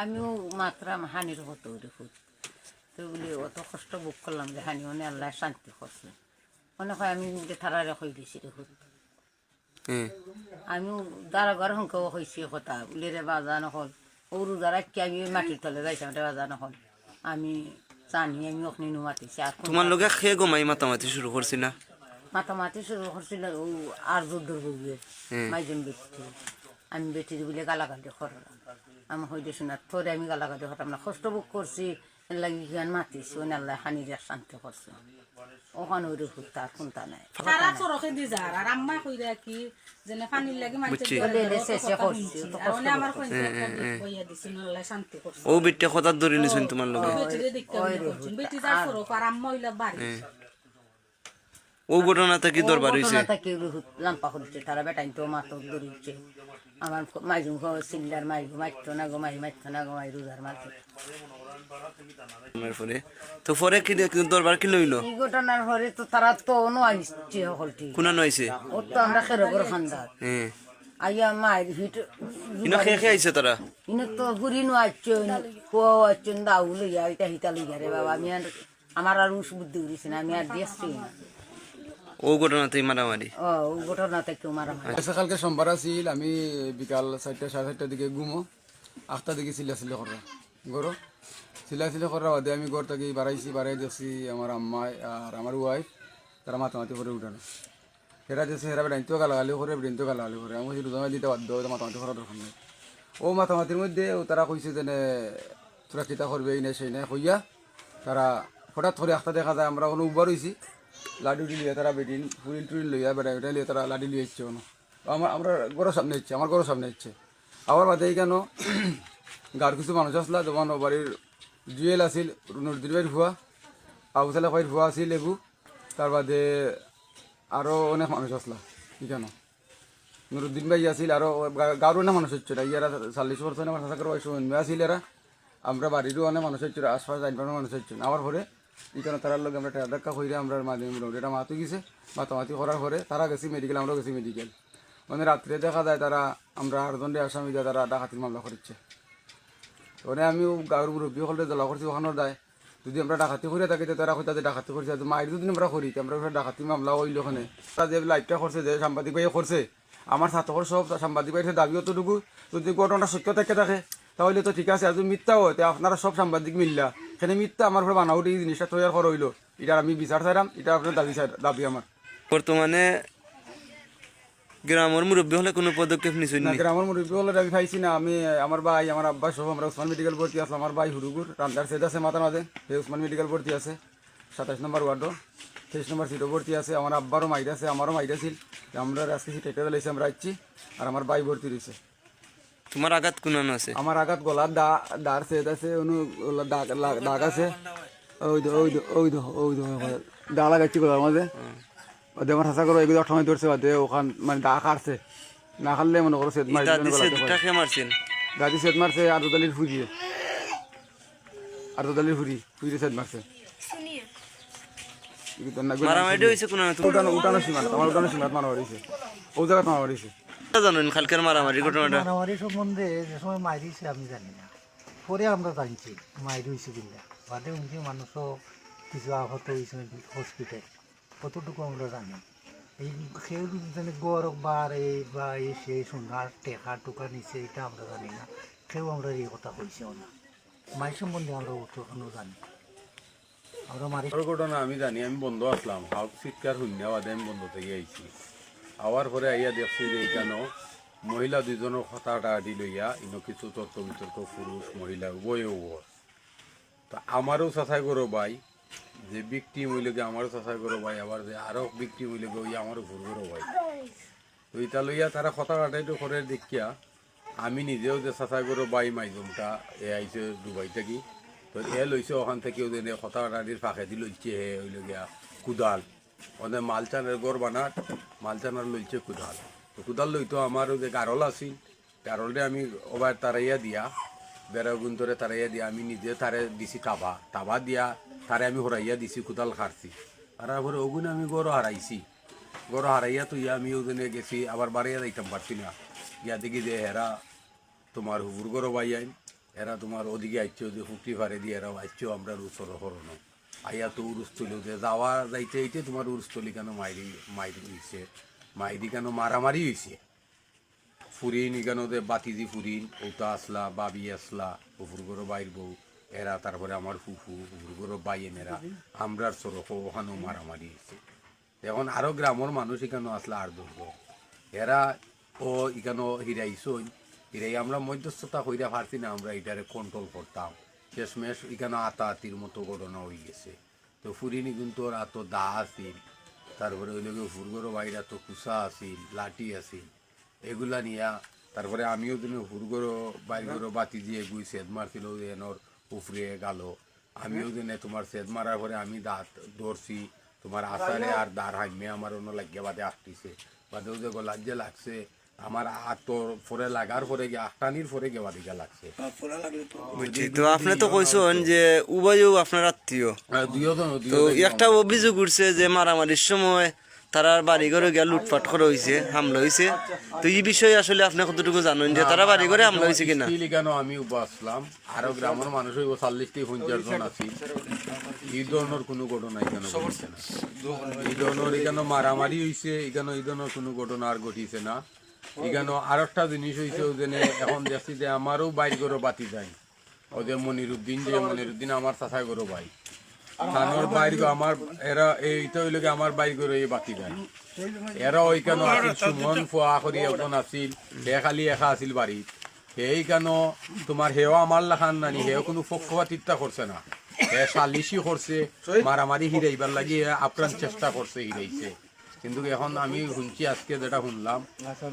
আমিও মাত্রাম হানির হতো খুব তো বলি অত কষ্ট বুক করলাম যে হানি মানে আল্লাহ শান্তি করছে। মনে হয় আমি থারারে হয়ে দিছি রে খুব হ্যাঁ। আমিও দাঁড়া ঘর হংকেও হয়েছি কথা। বলি রে বাজানো হল। ওরু দ্বারা কি আমি মাটির তলে যাইছিলাম রে বাজানো হল। আমি জানি আমি ওখানে নু মাতিছি আর তোমার লগে খেয়ে গমাই মাতামাতি শুরু করছি না। মাতামাতি শুরু করছিল ও আর জোর বউয়ে হুম। মাইজন বেটি আমি বেটি বলে গালাগালি করলাম। আমি হইতে না তোরে আমি গালাগালি করতাম না। কষ্ট ভোগ করছি লাগি মাতিছি ওই আল্লাহ হানির শান্তি করছে ওখানে ওই হুত তার কোনটা নাই সারা চরকে দি যার আর আম্মা কইরা কি যেনে পানির লাগি। বলে এলে শেষে করছি, তো কষ্ট আমার কইয়া দিছি নলে শান্তি করছে ও বিটে কথা ধরে নিছেন তোমার লগে ওই করছেন বেটি যার চরক আর আম্মা হইলা বাড়ি ও ঘটনাটা কি দরবার হইছে লাম্পা করছে তারা বেটাইন তো মাতো আমার মাইজুম মাইতো না গো মাই না গো মাই রোজার পরে? তো পরে কি কি দরবার কি লইল? এই ঘটনার পরে তো তারা তো হলটি কোনা নইছে ও তো আমরা খেরো করে হ্যাঁ আইয়া মায়ের হিট ইনা খেয়ে খেয়ে আইছে তারা? ইনে তো ঘুরি নো আচ্ছন কুয়া আচ্ছন দাউ লইয়া এটা হিতা লইয়া রে বাবা আমি আর আমার আর উস বুদ্ধি করিছি না আমি আর দিয়েছি না। ও ঘটনাতেই মারামারি? ও ও ঘটনা থেকে মারা আচ্ছা কালকে সোমবার আছিল আমি বিকাল চারটা সাড়ে চারটার দিকে ঘুমো। আটটার দিকে চিল্লা চিল্লি করা গরো চিল্লা চিল্লি করার বাদে আমি ঘর থেকে বাড়াইছি বাড়াই দেখছি আমার আম্মাই আর আমার ওয়াইফ তারা মাতামাতি করে উঠানো হেরা দেখছি হেরা বেড়াইতেও গালাগালি করে বেড়াইতেও গালাগালি করে আমি বলছি রোজামাই দিতে বাধ্য হয়তো মাতামাতি করার দরকার নেই। ও মাতামাতির মধ্যে ও তারা কইছে যে তোরা কিতা করবে এই নে সেই নাই কইয়া? তারা হঠাৎ করে একটা দেখা যায় আমরা কোনো উবার হয়েছি লাডু লিয়ে তারা বেটিন ফুরিল টুরিল লইয়া বেড়া বেটা লিয়ে তারা লাডি লিয়ে ইচ্ছে কোনো আমার আমরা গরো সামনে ইচ্ছে আমার গরো সামনে ইচ্ছে আবার বাদে কেন, গার কিছু মানুষ আসলা ও বাড়ির জুয়েল আছিল, নদীর বাড়ির ভুয়া আবুসালা ভাইয়ের ভুয়া আছিল এগু তার বাদে আরও অনেক মানুষ আসলা কি কেন? নুরুদ্দিন ভাই আছিল আরও গাঁর অনেক মানুষ হচ্ছে ইয়ারা চল্লিশ বছর আমার বয়স আছিল এরা। আমরা বাড়িরও অনেক মানুষ হচ্ছে, আশপাশ আইন মানুষ হচ্ছে। আমার পরে এখানে তারার লোক আমরা দেখা হইলে আমরা মাধ্যমে মোটামুটি এটা মাতু গেছে মাতামাতি করার পরে তারা গেছি মেডিকেল আমরাও গেছি মেডিকেল মানে রাত্রে দেখা যায় তারা, আমরা আটজনরে আসামি দিয়ে তারা ডাকাতির মামলা করছে ওখানে আমি গাঁর মুরব্বী হলে জ্বালা করছি ওখানে দেয় যদি আমরা ডাকাতি করে থাকি তারা হয়তো ডাকাতি করছে মায়ের যদি আমরা করি আমরা ডাকাতি মামলা হইল ওখানে। তারা যে লাইটটা করছে, যে সাংবাদিক ভাইয়ে করছে, আমার ছাত্র সব সাংবাদিক ভাইয়ের দাবি অতটুকু। যদি ঘটনাটা সত্য থেকে থাকে, তাহলে তো ঠিক আছে যদি মিথ্যা হয় আপনারা সব সাংবাদিক মিললা। সেখানে মিথ্যা আমার উপরে বানাউটি এই জিনিসটা তৈরি করা হইল। এটা আমি বিচার চাইলাম এটা আপনার দাবি চাই দাবি আমার। বর্তমানে গ্রামের মুরব্বী হলে কোনো পদক্ষেপ নিছেন না গ্রামের মুরব্বী হলে আমি পাইছি না। আমি আমার ভাই আমার আব্বা সব আমরা উসমান মেডিকেল ভর্তি আসলাম আমার ভাই হুড়ুগুর রান্দার সেদ আছে মাথা মাঝে সেই উসমান মেডিকেল ভর্তি আছে সাতাশ নম্বর ওয়ার্ডও তেইশ নম্বর সিটও ভর্তি আছে আমার আব্বারও মাইড আছে আমারও মাইড আছিল। আমরা আজকে সিট একটা লাইছি আমরা আসছি আর আমার ভাই ভর্তি রয়েছে। তোমার আঘাত কোনানো আছে? আমার আঘাত গলার দা দার সেদ আছে অনু দাগ দাগ আছে। ওই দো ওই দো ওই দো ওই দো দা লাগাচ্ছি গলার মাঝে ওদের আমার হাসা করে এগুলো অসময় ধরছে বাদে ওখান মানে দা কাটছে। না খাললে মনে করো সেদ মারি ইটা দিলে দিছে গলাতে দুটা খেয়ে মারছেন? গাড়ি সেট মারছে আর দোদালির ফুরিয়ে আর দোদালির ফুরি ফুরিয়ে সেট মারছে। মারামারি হয়েছে কোনো উঠানো উঠানো সীমাত আমার উঠানো সীমাত মারা হয়েছে। ও জায়গায় মারা হয়েছে? জানেন কালকের মারামারি ঘটনাটা? মারামারি সম্বন্ধে যে সময় মারিছে আমি জানি না। পরে আমরা জানছি মারি হয়েছে কিনা। বাদে উনকি মানুষও কিছু আহত হয়েছে হসপিটাল কতটুকু আমরা জানি। এই সেও যেন গৌরব বার এই বা এই সেই সোনার টেকা টুকা নিচে এটা আমরা জানি না। কেউ আমরা এই কথা কইছেও না। মাই সম্বন্ধে আমরা অতখানো জানি আমরা মারি ঘটনা আমি জানি আমি বন্ধ আসলাম। হাউস চিৎকার শূন্য বাদে আমি বন্ধ থেকে আইছি। আওয়ার পরে আইয়া দেখছি যে এখানে মহিলা দুজনের কথাটা আদি লইয়া ইনো কিছু তর্ক বিতর্ক পুরুষ, মহিলা, উভয় উভয়। তো আমারও চাচাই করো ভাই, যে বিক্রি মহিলাকে আমারও চাচাই করো ভাই, আবার যে আরও বিক্রি মহিলাকে ওই আমারও ভুল করো ভাই। তো এটা লইয়া তারা কথা কাটাইটো করে দেখিয়া আমি নিজেও যে চাচাই করো বাই মাইজমটা এ আইছে দুবাই থেকে, তো এ লইছে ওখান থেকে ওদের কথা কাটাটির ফাঁকে লইছে হে, ওই লগিয়া কুদাল। ওদের মালচানের গড় বানাট মালচানার লইছে কুদাল। তো কুদাল লইতো আমার ওই যে গারল আছিল গারলটা আমি ওবার তারাইয়া দিয়া, বেড়া গুন্তরে তারাইয়া দিয়া আমি নিজে তারে দিছি তাবা। তাবা দিয়া তারে আমি হরাইয়া দিছি কুদাল খারছি। তারপরে ওগুন আমি গড় হারাইছি। গড় হারাইয়া তো ইয়া আমিও জেনে গেছি, আবার বাড়াইয়া যাইতাম পারছি না। ইয়া দেখি যে হেরা তোমার হুবুর গরো বাই আইন, এরা তোমার ওদিকে আইছো যে ফুকটি ফারে দিয়ে এরা আইছো আমরা উৎসর হরণ। আইয়া তো উরুস্তলি যে যাওয়া যাইতে এইতে তোমার উরুস্তলি কেন মাইরি মাইরি হইছে? মাইরি কেন মারামারি হইছে? ফুরিন ইগানো যে বাতিজি ফুরিন, ওটা আসলা, বাবি আসলা হুবুর গরো বাইর বউ, এরা তারপরে আমার ফুফু হুবুর গরো বাইন এরা আমরার সরফ ওখানেও মারামারি হয়েছে এখন আরও গ্রামের মানুষ এখানে আসলে আর ধরবো। এরা ও এখানে হিরাইছই, হিরাই আমরা মধ্যস্থতা হইরা পারছি না, আমরা এটারে কন্ট্রোল করতাম। শেষমেশ এখানে আতাহাতির মতো ঘটনা হয়ে গেছে তো ফুরিনি কিন্তু ওর এত দা আছিল তারপরে ওই লোক ফুরগরো বাইরা তো কুসা আছিল লাঠি আছিল এগুলা নিয়া তারপরে আমিও দিন হুরগরো বাইরগরো বাতি দিয়ে গুই সেদ মারছিল এনর উফরে গেল আমিও দিনে তোমার সেদ মারার পরে আমি দাঁত ধরছি তোমার আসারে আর দাঁড় হাইমে আমার অন্য লাগিয়ে বাদে আসতেছে বাদে গলার যে লাগছে আমার আতর পরে লাগার পরে গিয়ে আটানির পরে গেবা দিকে লাগছে। বুঝছি। তো আপনি তো কইছেন যে উভয়ও আপনার আত্মীয়। তো একটা অভিযোগ উঠছে যে মারামারির সময় তারা বাড়ি ঘরে গিয়া লুটপাট করা হয়েছে হামলা হয়েছে তো এই বিষয়ে আসলে আপনি কতটুকু জানেন যে তারা বাড়ি ঘরে হামলা হয়েছে কিনা? কেন আমি আসলাম আরও গ্রামের মানুষ হইব পঞ্চাশ জন আছি। এই ধরনের কোনো ঘটনা এখানে ঘটিছে না। এই ধরনের এখানে মারামারি হয়েছে এখানে এই ধরনের কোনো ঘটনা আর ঘটিছে না। এখানে আর একটা জিনিস হয়েছে যেনে এখন দেখছি যে আমারও বাইর করে বাতি যায়। ওদের মনিরুদ্দিন, যে মনিরুদ্দিন আমার চাষা করো ভাই বাইর আমার, এরা এইটা আমার বাইর এই বাতি যায়। এরা ওইখানে আছিল, সুমন ফোয়া করি হে খালি একা আছিল বাড়িত। সেই কেন তোমার হেও আমার লাখান নানি হেও কোনো পক্ষপাতিত্বা করছে না। হে সালিশি করছে মারামারি হিরাইবার লাগি হে আপ্রাণ চেষ্টা করছে হিরাইছে কিন্তু এখন আমি শুনছি আজকে যেটা শুনলাম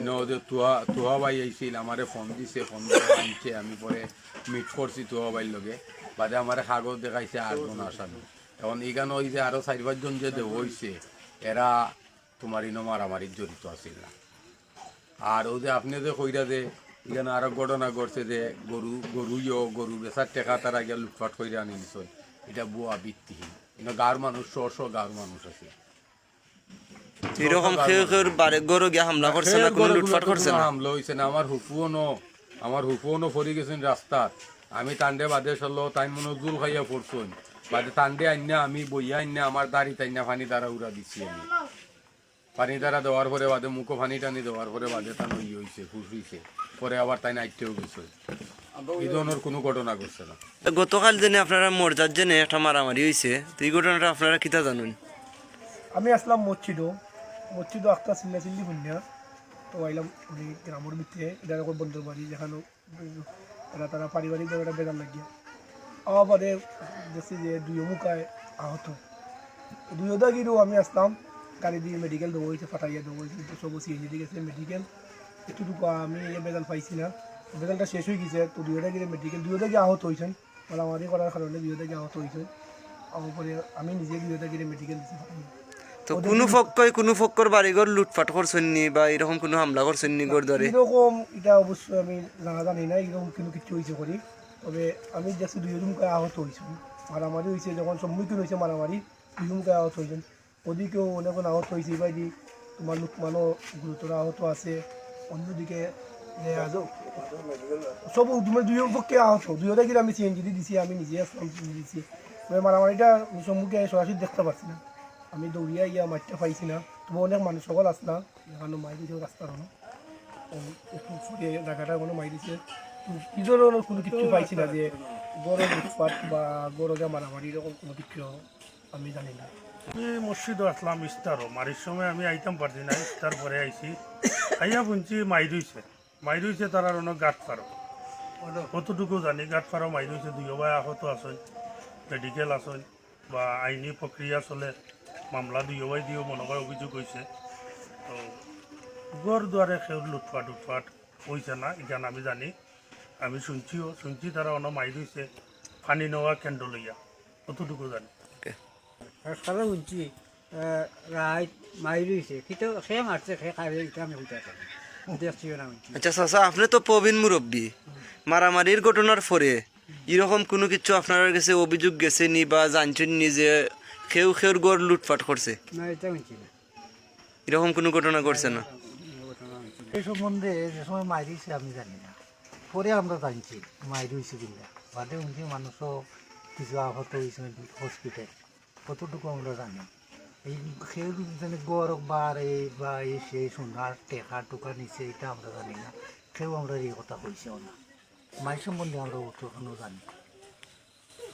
ইনো যে তুয়া তুয়া বাই আইছিল আমারে ফোন দিছে ফোন আনছে আমি পরে মিট করছি তুয়া বাইর লগে। বাদে আমারে কাগজ দেখাইছে আটজন আসামি। এখন এখানে ওই যে আরও চার পাঁচজন যে দেব হইছে এরা তোমার ইনো মারামারির জড়িত আছিল। না আর ও যে আপনি যে কইরা যে এখানে আরও ঘটনা ঘটছে যে গরু গরু ইয় গরু বেচার টেকা তারা গিয়া লুটপাট কইরা আনি নিছয় এটা বুয়া ভিত্তিহীন কিন্তু গাঁর মানুষ শ শ গাঁর মানুষ আছে এরকম কেউ কেউ বাড়ি ঘরে গিয়া হামলা করছে না কোনো লুটপাট করছে না? হামলা হয়েছে না। আমার হুফুও আমার হুফুও ফরি গেছেন রাস্তাত আমি তান্ডে বাদে চলল তাই মনে জুল খাইয়া পড়ছুন বাদে তান্ডে আইনা আমি বইয়া আইনা আমার দাড়ি তাইনা ফানি দ্বারা উড়া দিচ্ছি আমি। পানি দ্বারা দেওয়ার পরে বাদে মুখো ফানি টানি দেওয়ার পরে বাদে তান ই হয়েছে ফুস হয়েছে পরে আবার তাই নাইটেও গেছে। এই ধরনের কোনো ঘটনা ঘটছে না। গতকাল জেনে আপনারা মর্যাদ জেনে একটা মারামারি হয়েছে তো এই ঘটনাটা আপনারা কিতা জানেন? আমি আসলাম মসজিদও। মসজিদও একটা চিল্লা চিল্লি শুনিয়া তো আইলাম ওই গ্রামের ভিতরে এটা এখন বন্ধুর বাড়ি যেখানে এরা তারা পারিবারিক একটা বেজার লাগিয়া। বাদে দেখছি যে দুই মুখায় আহত। দুই গিরও আমি আসলাম গাড়ি দিয়ে মেডিকেল দেবো হয়েছে, ফাটাইয়া দেবো হয়েছে, কিন্তু সব সিএনজি দিয়ে গেছে মেডিকেল একটুটুকু আমি এই বেজাল পাইছি না। বেজালটা শেষ হয়ে গেছে, তো দুই গিয়ে মেডিকেল দুই গিয়ে আহত হয়েছেন মারামারি করার কারণে দুই গিয়ে আহত হয়েছেন। আমি নিজে দুই গিয়ে মেডিকেল দিচ্ছি তো কোনো পক্ষই কোনো পক্ষর বাড়িঘর লুটপাট করছেন নি বা এরকম কোনো হামলা করছেন নি গোরদ্বারে এরকম এটা অবশ্যই আমি জানা জানি না এরকম কিন্তু কিছু হয়েছে করি। তবে আমি দেখছি দুই রুম আহত হয়েছে মারামারি হয়েছে যখন সম্মুখীন হয়েছে মারামারি দুই রুম কায় আহত হয়েছেন। ওদিকেও অনেক আহত হয়েছে এবার তোমার লোকমানও গুরুতর আহত আছে। অন্যদিকে সব তোমার দুই পক্ষে আহত। দুইটা কিন্তু আমি সিএনজি দিছি আমি নিজে আসলাম দিছি। মারামারিটা সম্মুখে সরাসরি দেখতে পাচ্ছি না। আমি দৌড়িয়া ইয়া মাঠটা পাইছি না। তবে অনেক মানুষ সকল আসনা এখানে মাই দিয়েছে রাস্তার হলো একটু ফুটে জায়গাটা কোনো মাই কি ধরনের কোনো কিছু পাইছি না যে গরু লুটপাট বা গরুকে মারামারি এরকম কোনো কিছু আমি জানি না। আমি মসজিদও আসলাম ইস্তারও মারির সময় আমি আইতাম পারছি না ইস্তার পরে আইছি। আইয়া মাই রইছে মাই রইছে তার আর অনেক গাঁট ফারো কতটুকু জানি গাঁট ফারো মাই রইছে দুই ভাই আহত আসেন মেডিকেল আসেন বা আইনি প্রক্রিয়া চলে। মামলা ভাই দিও মনে অভিযোগ হয়েছে তো গড় দুয়ারে সেও লুটপাট উটপাট হয়েছে না এখান আমি জানি। আমি শুনছিও শুনছি তারা অনেক মাই রইছে পানি নেওয়া কেন্দ্র লইয়া। কতটুকু জানি। সকালে শুনছি রাইট মারি রয়েছে কিন্তু সে মারছে সে খাইলে আমি শুনছি আচ্ছা চাচা আপনি তো প্রবীণ মুরব্বী। মারামারির ঘটনার পরে এরকম কোনো কিছু আপনার কাছে অভিযোগ গেছে নি বা জানছেন নি যে কেউ কেউর গড় লুটপাট করছে। না এটা শুনছি এরকম কোনো ঘটনা ঘটছে না। এই সম্বন্ধে যে সময় মারিছে আমি জানি না। পরে আমরা জানছি মাইরি হয়েছে কিনা। বাদে শুনছি মানুষও কিছু আহত হয়েছে হসপিটাল কতটুকু আমরা জানি। এই সেও যেন গড় বার এই বা এই সেই সোনার টেকা টুকা নিচে এটা আমরা জানি না। কেউ আমরা এই কথা কইছেও না। মায়ের সম্বন্ধে আমরা অতখানো জানি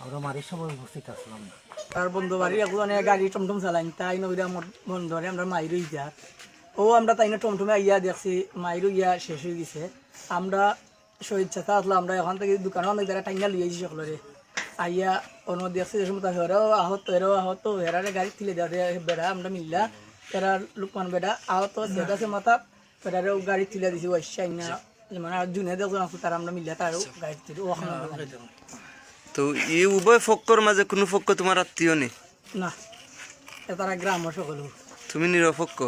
আমরা মারির সময় উপস্থিত আসলাম না। তার বন্ধু বাড়ি একজনে গাড়ি টমটম চালাইন তাই নইরা বন্ধুরে আমরা মাইরো ইয়া। ও আমরা তাই না টমটমে ইয়া দেখছি মাইরো ইয়া শেষ হয়ে গেছে। আমরা শহীদ চাতা আসলো আমরা এখান থেকে দোকানে অনেক জায়গায় টাইনা লিয়ে যাইছি সকলরে আইয়া অন্য দেখছি যে সময় হেরাও আহত হেরাও আহত হেরারে গাড়ি তুলে দেওয়া বেড়া, আমরা মিললা। এরা লুকমান বেড়া, আহত সেটাছে মাথা বেড়ারেও গাড়ি তুলে দিছি ওয়াইসা না মানে আর জুনে আছে তারা আমরা মিললা তারও গাড়ি তুলে ওখানে। তো এই উভয় পক্ষর মাঝে কোনো ফক্ক তোমার আত্মীয় নেই? না তারা গ্রাম সকল। তুমি নিরপেক্ষ?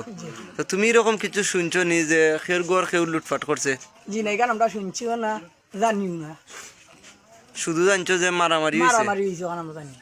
তো তুমি এরকম কিছু শুনছো নি যে খের গড় খেউ লুটপাট করছে? জি না এখানে আমরা শুনছিও না জানিও না। শুধু জানছো যে মারামারি হয়েছে? মারামারি হয়েছে আমরা জানি।